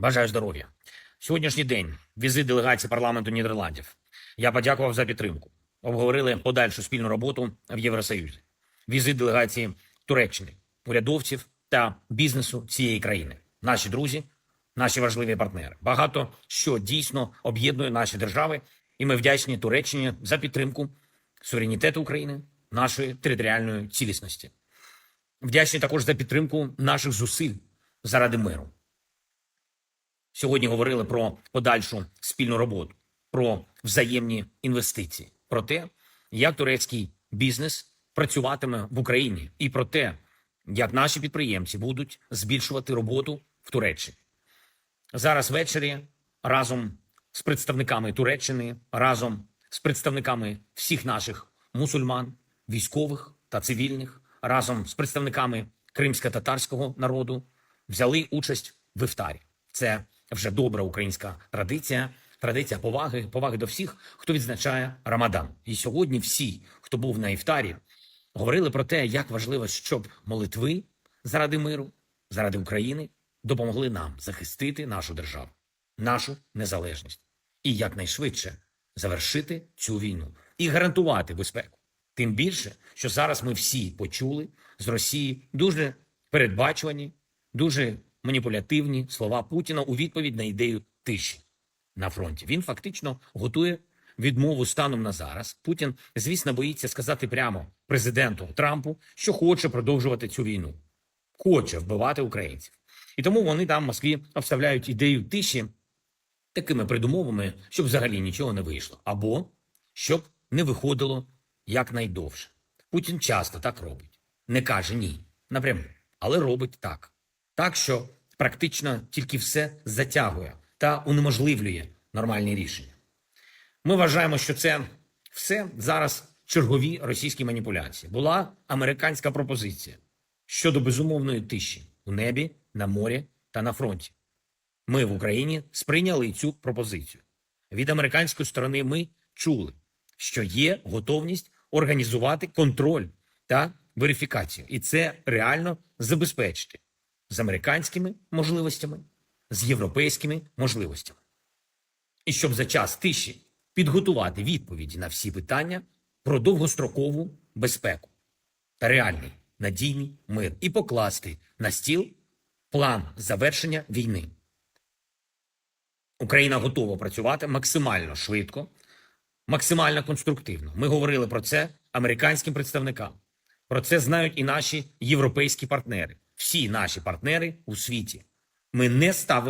Бажаю здоров'я. Сьогоднішній день візит делегації парламенту Нідерландів. Я подякував за підтримку. Обговорили подальшу спільну роботу в Євросоюзі. Візит делегації Туреччини, урядовців та бізнесу цієї країни. Наші друзі, наші важливі партнери. Багато що дійсно об'єднує наші держави, і ми вдячні Туреччині за підтримку суверенітету України, нашої територіальної цілісності. Вдячні також за підтримку наших зусиль заради миру. Сьогодні говорили про подальшу спільну роботу, про взаємні інвестиції, про те, як турецький бізнес працюватиме в Україні, і про те, як наші підприємці будуть збільшувати роботу в Туреччині. Зараз ввечері разом з представниками Туреччини, разом з представниками всіх наших мусульман, військових та цивільних, разом з представниками кримсько-татарського народу взяли участь в іфтарі. Це вже добра українська традиція, традиція поваги, поваги до всіх, хто відзначає Рамадан. І сьогодні всі, хто був на іфтарі, говорили про те, як важливо, щоб молитви заради миру, заради України допомогли нам захистити нашу державу, нашу незалежність і якнайшвидше завершити цю війну і гарантувати безпеку. Тим більше, що зараз ми всі почули з Росії дуже передбачувані, дуже маніпулятивні слова Путіна у відповідь на ідею тиші на фронті. Він фактично готує відмову станом на зараз. Путін, звісно, боїться сказати прямо президенту Трампу, що хоче продовжувати цю війну, хоче вбивати українців. І тому вони там в Москві обставляють ідею тиші такими придумовами, щоб взагалі нічого не вийшло, або щоб не виходило якнайдовше. Путін часто так робить. Не каже ні напряму, але робить так. Так, що практично тільки все затягує та унеможливлює нормальні рішення. Ми вважаємо, що це все зараз чергові російські маніпуляції. Була американська пропозиція щодо безумовної тиші у небі, на морі та на фронті. Ми в Україні сприйняли цю пропозицію. Від американської сторони ми чули, що є готовність організувати контроль та верифікацію, і це реально забезпечити з американськими можливостями, з європейськими можливостями. І щоб за час тиші підготувати відповіді на всі питання про довгострокову безпеку та реальний надійний мир і покласти на стіл план завершення війни. Україна готова працювати максимально швидко, максимально конструктивно. Ми говорили про це американським представникам. Про це знають і наші європейські партнери, всі наші партнери у світі. Ми не ставимо